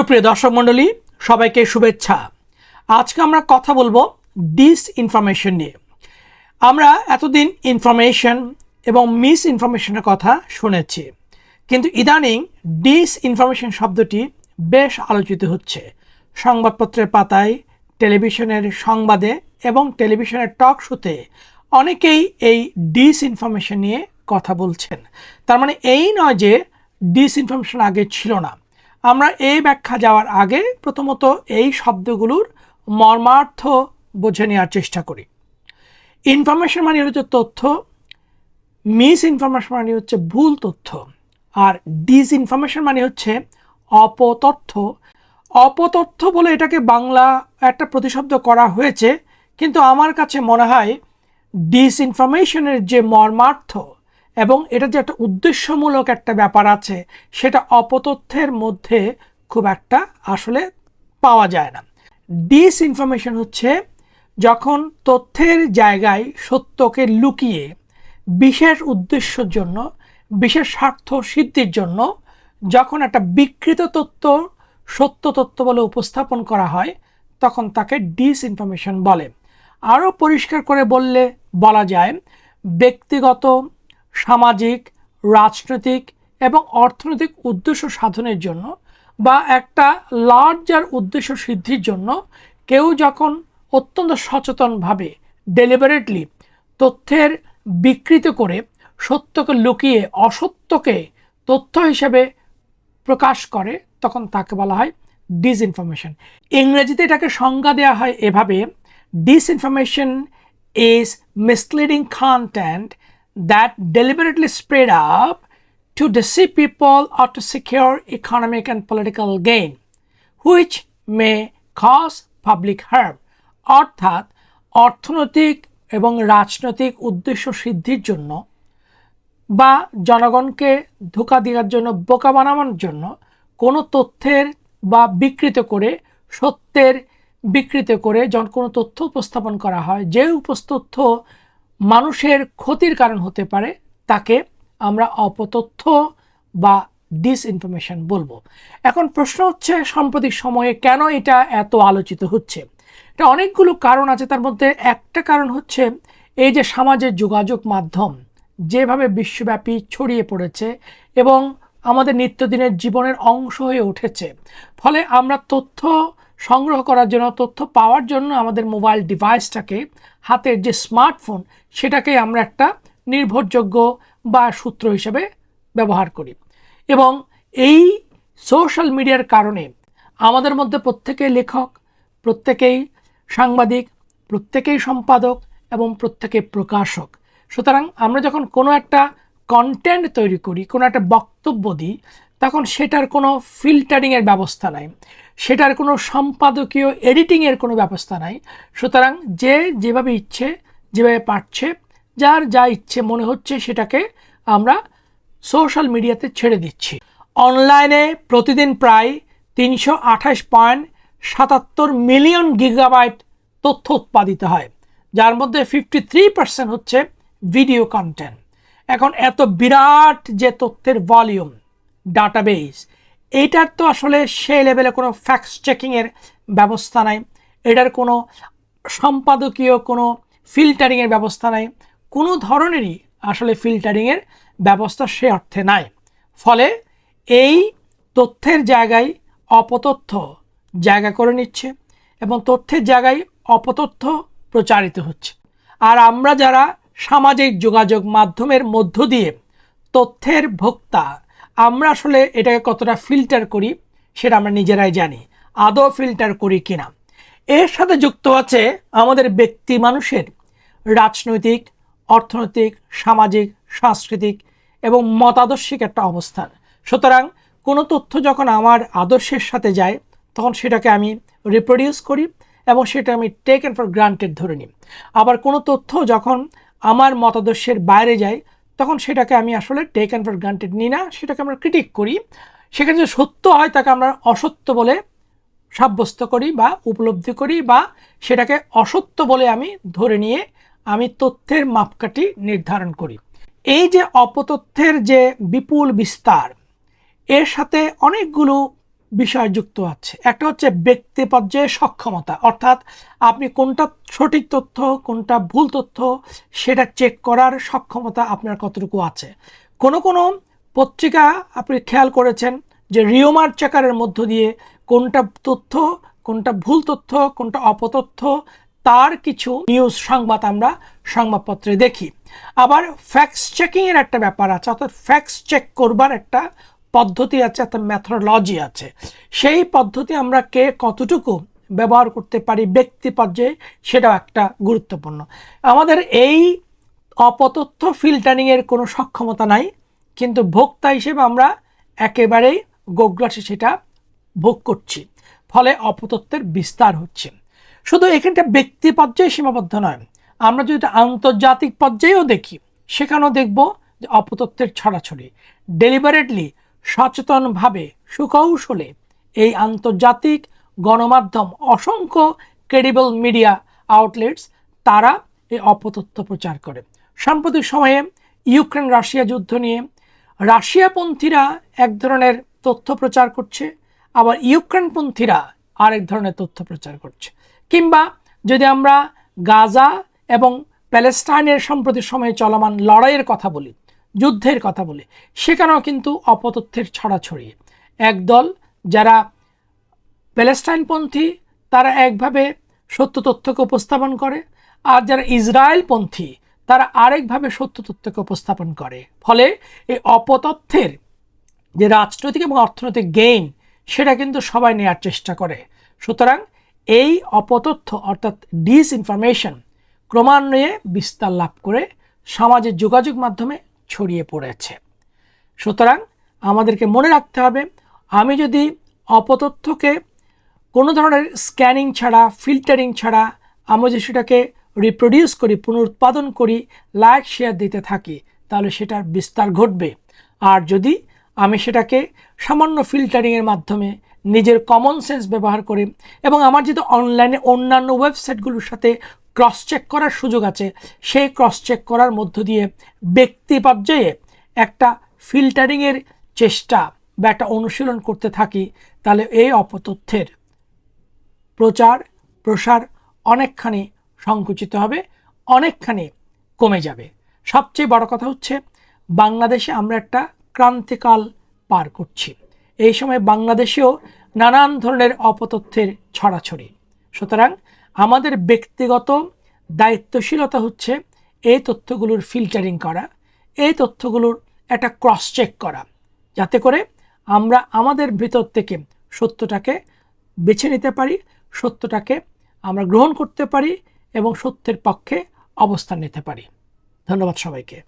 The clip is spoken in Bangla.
সুপ্রিয় দর্শক মণ্ডলী, সবাইকে শুভেচ্ছা। আজকে আমরা কথা বলব ডিস ইনফরমেশন নিয়ে। আমরা এতদিন ইনফরমেশন এবং মিস ইনফরমেশনের কথা শুনেছি, কিন্তু ইদানিং ডিস ইনফরমেশন শব্দটি বেশ আলোচিত হচ্ছে। সংবাদপত্রের পাতায় টেলিভিশনের সংবাদে এবং টেলিভিশনের টক শোতে অনেকেই এই ডিস ইনফরমেশন নিয়ে কথা বলছেন। তার মানে এই নয় যে ডিস ইনফরমেশন আগে ছিল না। আমরা এই ব্যাখ্যা যাওয়ার আগে প্রথমত এই শব্দগুলোর মর্মার্থ বুঝে নেওয়ার চেষ্টা করি। ইনফরমেশন মানে হচ্ছে তথ্য মিস ইনফরমেশন মানে হচ্ছে ভুল তথ্য, আর ডিস ইনফরমেশন মানে হচ্ছে অপতথ্য। অপতথ্য বলে এটাকে বাংলা একটা প্রতিশব্দ করা হয়েছে, কিন্তু আমার কাছে মনে হয় ডিস ইনফরমেশনের যে মর্মার্থ এবং এটা যে একটা উদ্দেশ্যমূলক একটা ব্যাপার আছে, সেটা অপতথ্যের মধ্যে খুব একটা আসলে পাওয়া যায় না। ডিস ইনফরমেশন হচ্ছে যখন তথ্যের জায়গায় সত্যকে লুকিয়ে বিশেষ উদ্দেশ্যর জন্য, বিশেষ স্বার্থ সিদ্ধির জন্য যখন একটা বিকৃত তথ্য সত্য তথ্য বলে উপস্থাপন করা হয়, তখন তাকে ডিস ইনফরমেশন বলে। আরও পরিষ্কার করে বললে বলা যায়, ব্যক্তিগত সামাজিক, রাজনৈতিক এবং অর্থনৈতিক উদ্দেশ্য সাধনের জন্য বা একটা লার্জার উদ্দেশ্য সিদ্ধির জন্য কেউ যখন অত্যন্ত সচেতনভাবে ডেলিভারেটলি তথ্যের বিকৃত করে সত্যকে লুকিয়ে অসত্যকে তথ্য হিসেবে প্রকাশ করে, তখন তাকে বলা হয় ডিসইনফরমেশন ইংরেজিতে এটাকে সংজ্ঞা দেওয়া হয় এভাবে disinformation is misleading content that deliberately spread up to deceive people or to secure economic and political gain, which may cause public harm. অর্থাৎ অর্থনৈতিক এবং রাজনৈতিক উদ্দেশ্য সিদ্ধির জন্য বা জনগণকে ধোকা দেওয়ার জন্য বোকা বানানোর জন্য কোনো তথ্যের বা বিকৃত করে সত্যের বিকৃত করে যখন কোনো তথ্য উপস্থাপন করা হয় যে উপস্তথ্য মানুষের ক্ষতির কারণ হতে পারে, তাকে আমরা অপতথ্য বা ডিসইনফরমেশন বলব। এখন প্রশ্ন হচ্ছে, সাম্প্রতিক সময়ে কেন এটা এত আলোচিত হচ্ছে? এটা অনেকগুলো কারণ আছে, তার মধ্যে একটা কারণ হচ্ছে এই যে সমাজের যোগাযোগ মাধ্যম, যেভাবে বিশ্বব্যাপী ছড়িয়ে পড়েছে এবং আমাদের নিত্যদিনের জীবনের অংশ হয়ে উঠেছে। ফলে আমরা তথ্য সংগ্রহ করার জন্য, তথ্য পাওয়ার জন্য আমাদের মোবাইল ডিভাইসটাকে, হাতের যে স্মার্টফোন, সেটাকে আমরা একটা নির্ভরযোগ্য বা সূত্র হিসেবে ব্যবহার করি। এবং এই সোশ্যাল মিডিয়ার কারণে আমাদের মধ্যে প্রত্যেকেই লেখক, প্রত্যেকেই সাংবাদিক, প্রত্যেকেই সম্পাদক এবং প্রত্যেকে প্রকাশক। সুতরাং আমরা যখন কোনো একটা কন্টেন্ট তৈরি করি, কোনো একটা বক্তব্য দিই, তখন সেটার কোনো ফিল্টারিংয়ের ব্যবস্থা নাই। সেটার কোনো সম্পাদকীয় এডিটিংয়ের কোনো ব্যবস্থা নাই। সুতরাং যে যেভাবে ইচ্ছে, যেভাবে পারছে, যার যা ইচ্ছে মনে হচ্ছে সেটাকে আমরা সোশ্যাল মিডিয়াতে ছেড়ে দিচ্ছি। অনলাইনে প্রতিদিন প্রায় তিনশো আঠাশ পয়েন্ট সাতাত্তর মিলিয়ন গিগাবাইট তথ্য উৎপাদিত হয়, যার মধ্যে ফিফটি থ্রি পার্সেন্ট হচ্ছে ভিডিও কন্টেন্ট এখন এত বিরাট যে তথ্যের ভলিউম ডাটাবেস এইটার তো আসলে সেই লেভেলে কোনো ফ্যাক্স চেকিংয়ের ব্যবস্থা নাই। এটার কোনো সম্পাদকীয় কোনো ফিল্টারিংয়ের ব্যবস্থা নাই। কোনো ধরনেরই আসলে ফিল্টারিংয়ের ব্যবস্থা সে অর্থে নাই। ফলে এই তথ্যের জায়গায় অপতথ্য জায়গা করে নিচ্ছে এবং তথ্যের জায়গায় অপতথ্য প্রচারিত হচ্ছে। আর আমরা যারা সামাজিক যোগাযোগ মাধ্যমের মধ্য দিয়ে তথ্যের ভোক্তা আমরা আসলে এটাকে কতটা ফিল্টার করি সেটা আমরা নিজেরাই জানি। আদৌ ফিল্টার করি কিনা? এর সাথে যুক্ত আছে আমাদের ব্যক্তি মানুষের রাজনৈতিক, অর্থনৈতিক, সামাজিক, সাংস্কৃতিক এবং মতাদর্শিক একটা অবস্থান। সুতরাং কোনো তথ্য যখন আমার আদর্শের সাথে যায়, তখন সেটাকে আমি রিপ্রডিউস করি এবং সেটা আমি টেক অ্যান্ড ফর গ্রান্টেড ধরে নিই। আবার কোনো তথ্য যখন আমার মতাদর্শের বাইরে যায় তখন সেটাকে আমি আসলে টেক অ্যান্ড ফর গ্রান্টেড নিই না, সেটাকে আমরা ক্রিটিক করি। সেখানে যে সত্য হয় তাকে আমরা অসত্য বলে সাব্যস্ত করি বা উপলব্ধি করি বা সেটাকে অসত্য বলে আমি ধরে নিয়ে আমি তথ্যের মাপকাঠি নির্ধারণ করি। এই যে অপতথ্যের যে বিপুল বিস্তার, এর সাথে অনেকগুলো বিষয় যুক্ত আছে। একটা হচ্ছে ব্যক্তি পর্যায়ে সক্ষমতা। অর্থাৎ আপনি কোনটা সঠিক তথ্য, কোনটা ভুল তথ্য, সেটা চেক করার সক্ষমতা আপনার কতটুকু আছে। কোনো কোনো পত্রিকা আপনি খেয়াল করেছেন যে রিওমার চেকারের মধ্য দিয়ে কোনটা তথ্য, কোনটা ভুল তথ্য, কোনটা অপতথ্য, তার কিছু নিউজ সংবাদ আমরা সংবাদপত্রে দেখি। আবার ফ্যাক্স চেকিংয়ের একটা ব্যাপার আছে, অর্থাৎ ফ্যাক্স চেক করবার একটা পদ্ধতি আছে, একটা ম্যাথোলজি আছে। সেই পদ্ধতি আমরা কে কতটুকু ব্যবহার করতে পারি ব্যক্তি পর্যায়ে, সেটাও একটা গুরুত্বপূর্ণ। আমাদের এই অপতথ্য ফিল্টারিংয়ের কোনো সক্ষমতা নাই, কিন্তু ভোক্তা হিসেবে আমরা একেবারেই গোগ্রাসে সেটা ভোগ করছি, ফলে অপতথ্যের বিস্তার হচ্ছে। শুধু এখানটা ব্যক্তি পর্যায়ে সীমাবদ্ধ নয়, আমরা যদি আন্তর্জাতিক পর্যায়েও দেখি, সেখানেও দেখব যে অপতথ্যের ছড়াছড়ি। ডেলিভারেটলি সচেতনভাবে সুকৌশলে এই আন্তর্জাতিক গণমাধ্যম অসংখ্য ক্রেডিবল মিডিয়া আউটলেটস তারা এই অপতথ্য প্রচার করে। সাম্প্রতিক সময়ে ইউক্রেন রাশিয়া যুদ্ধ নিয়ে রাশিয়াপন্থীরা এক ধরনের তথ্য প্রচার করছে, আবার ইউক্রেনপন্থীরা আরেক ধরনের তথ্য প্রচার করছে। কিংবা যদি আমরা গাজা এবং প্যালেস্টাইনের সম্প্রতি সময়ে চলমান লড়াইয়ের কথা বলি যুদ্ধের কথা বলে। সেখানেও কিন্তু অপতথ্যের ছড়া ছড়াছড়ি একদল যারা প্যালেস্টাইনপন্থী, তারা একভাবে সত্য তথ্যকে উপস্থাপন করে, আর যারা ইসরায়েলপন্থী, তারা আরেকভাবে সত্য তথ্যকে উপস্থাপন করে। ফলে এই অপতথ্যের যে রাজনৈতিক এবং অর্থনৈতিক গেইন সেটা কিন্তু সবাই নেওয়ার চেষ্টা করে। সুতরাং এই অপতথ্য, অর্থাৎ ডিস ইনফরমেশন ক্রমান্বয়ে বিস্তার লাভ করে সমাজের যোগাযোগ মাধ্যমে ছড়িয়ে পড়েছে। সুতরাং আমাদেরকে মনে রাখতে হবে, আমি যদি অপতথ্যকে কোনো ধরনের স্ক্যানিং ছাড়া ফিল্টারিং ছাড়া আমরা যদি সেটাকে রিপ্রোডিউস করি, পুনরুৎপাদন করি লাইক শেয়ার দিতে থাকি, তাহলে সেটার বিস্তার ঘটবে। আর যদি আমি সেটাকে সামান্য ফিল্টারিংয়ের মাধ্যমে নিজের কমন সেন্স ব্যবহার করে, এবং আমার যেহেতু অনলাইনে অন্যান্য ওয়েবসাইটগুলোর সাথে ক্রস চেক করার সুযোগ আছে। সেই ক্রস চেক করার মধ্য দিয়ে ব্যক্তি পর্যায়ে একটা ফিল্টারিংয়ের চেষ্টা বা একটা অনুশীলন করতে থাকি, তাহলে এই অপতথ্যের প্রচার, প্রসার অনেকখানি সংকুচিত হবে, অনেকখানি কমে যাবে। সবচেয়ে বড় কথা হচ্ছে, বাংলাদেশে আমরা একটা ক্রান্তিকাল পার করছি। এই সময় বাংলাদেশেও নানান ধরনের অপতথ্যের ছড়াছড়ি। সুতরাং আমাদের ব্যক্তিগত দায়িত্বশীলতা হচ্ছে এই তথ্যগুলোর ফিল্টারিং করা, এই তথ্যগুলোর একটা ক্রস চেক করা, যাতে করে আমরা আমাদের ভিতর থেকে সত্যটাকে বেছে নিতে পারি, সত্যটাকে আমরা গ্রহণ করতে পারি এবং সত্যের পক্ষে অবস্থান নিতে পারি। ধন্যবাদ সবাইকে।